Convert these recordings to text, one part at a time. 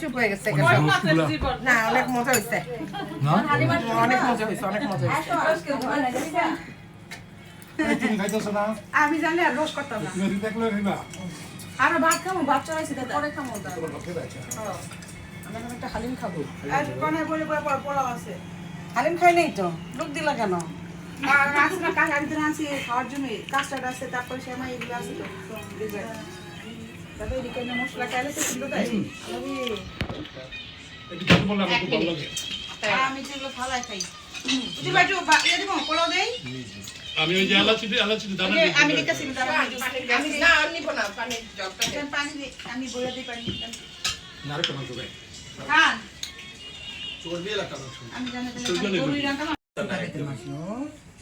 চুপ হয়ে গেছে না অনেক মজা হয়েছে। অনেক মজা হয়েছে অনেক মজা হয়েছে। আমি জানি আর রোজ করতাম না। আরও ভাত খাব ভাত চড়াইছি দাদা পরে খাব দাদা তোমার লক্ষ্যে আছে? আমি একটা হালিম খাব। আর কোনায় বলে পোলাও আছে। হালিম খাই নাই তো? লোক দিলা কেন? আর আছে না কাজ একদিন আনছি খাওয়ার জন্য কাস্টার্ড আছে তারপরে সেমাই এগুলো আছে তো dessert। এদিকে মশলা খাইলে তো সুন্দর তাই আমার আর আমি যেগুলো ফালাই খাই। বুঝি বাজু বা ইয়ে দিব পোলাও দেই? আমি ওই যে এলাচি এলাচি দানা ওই যে আমি আমি আমি না আর নিব না জগটা পানি আমি বইয়া দিই পানি। নারে কেমন করে খান। চর্বি এলাকা মাংস। আমি জানি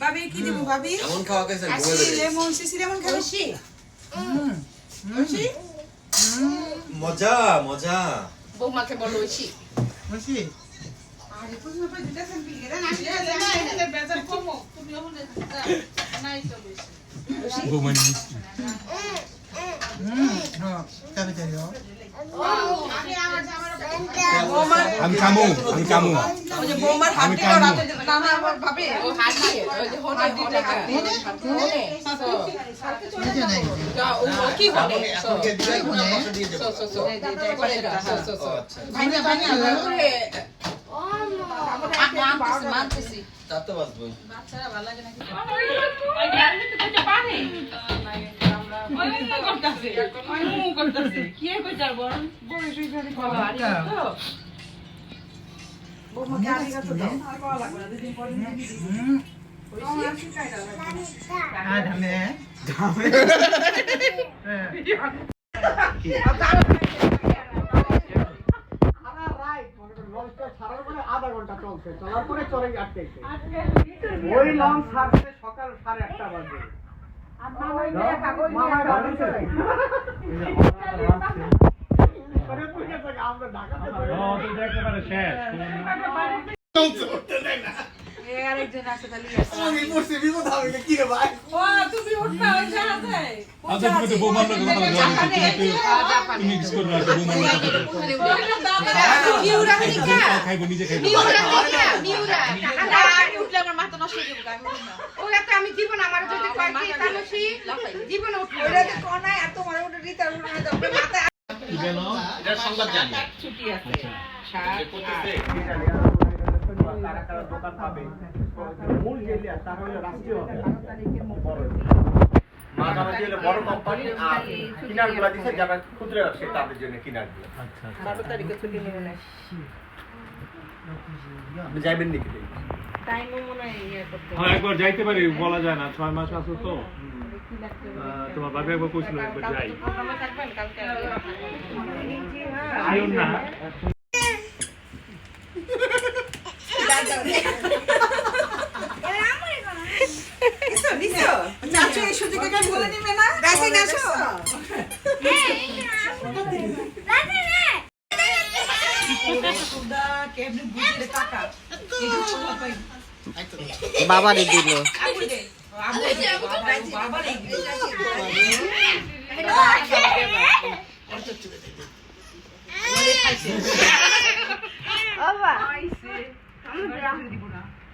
ভাবি কি দিব ভাবি? এমন খাওয়া আসি লেমন সিসি লেমন খাব? খুশি খুশি মজা মজা। বৌমাকে বলো আরে আমি না এটা বেজার কমো আমি কামু আমি কামু মানতেছি মানতেছি তা বাচ্চারা ভালো লাগে নাকি বৌমাকে আরিগাতো দাও আর পাওয়া লাগবে না দুদিন পরে দিয়ে দিবি আমার আর ওই লঞ্চ ছাড়ছে সকাল সাড়ে আটটা বাজে। আরেকজন আছে তাহলে। আমি পড়ছি বিপদ হবে কি রে ভাই? ও তুমি উঠবা ওই জাহাজে আচ্ছা তুমি তো বৌমার লোক কথা বলো তুমি তো মিক্স করবে না বৌমার লোক মিউরা মিকা খাইবো নিজে খাইবো আমি হয়ে তো জীবন আমার যদি জীবন উঠবে ওইটা তো কোনায় এত মনে উঠে দিতে উঠে না তবে মাথা এটা সংবাদ জানি ছুটি আছে সাত কারা কারা দোকান পাবে মূল জেলিয়া তার হলো রাষ্ট্রীয় হবে মাঝামাঝি হলো বড় কোম্পানি আর কিনারগুলা যারা ক্ষুদ্র ব্যবসায়ী তাদের জন্য কিনার বারো তারিখে ছুটি নেবে যাইবেন নাকি টাইমও মনে হয় ইয়ে করতে হ্যাঁ একবার যাইতে পারি বলা যায় না ছয় মাস আছো তো। তোমার বাবা একবার কইছিল একবার যাই। প্রোগ্রামে থাকবেন কালকে আইও না চাচু এই সুযোগে কাজ বলে নিবে না গাছে গাছো কেমনে বুঝলে টাকা বাবারে দিল। হ্যাঁ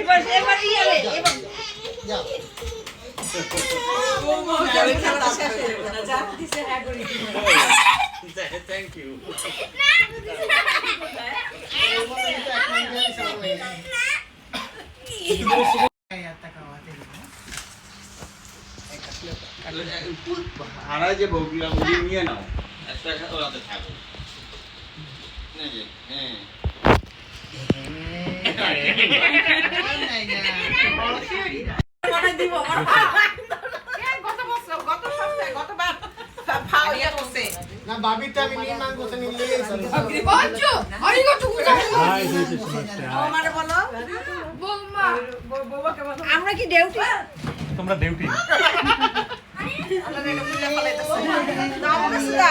এবার এবার ইয়ালে এবার। যা থ্যাংক ইউ হারায় যে বউগুলা মুড়ি নিয়ে নাও। ওরাতে থাকো। হ্যাঁ। আমরা কি ডিউটি তোমরা ডিউটি আমরা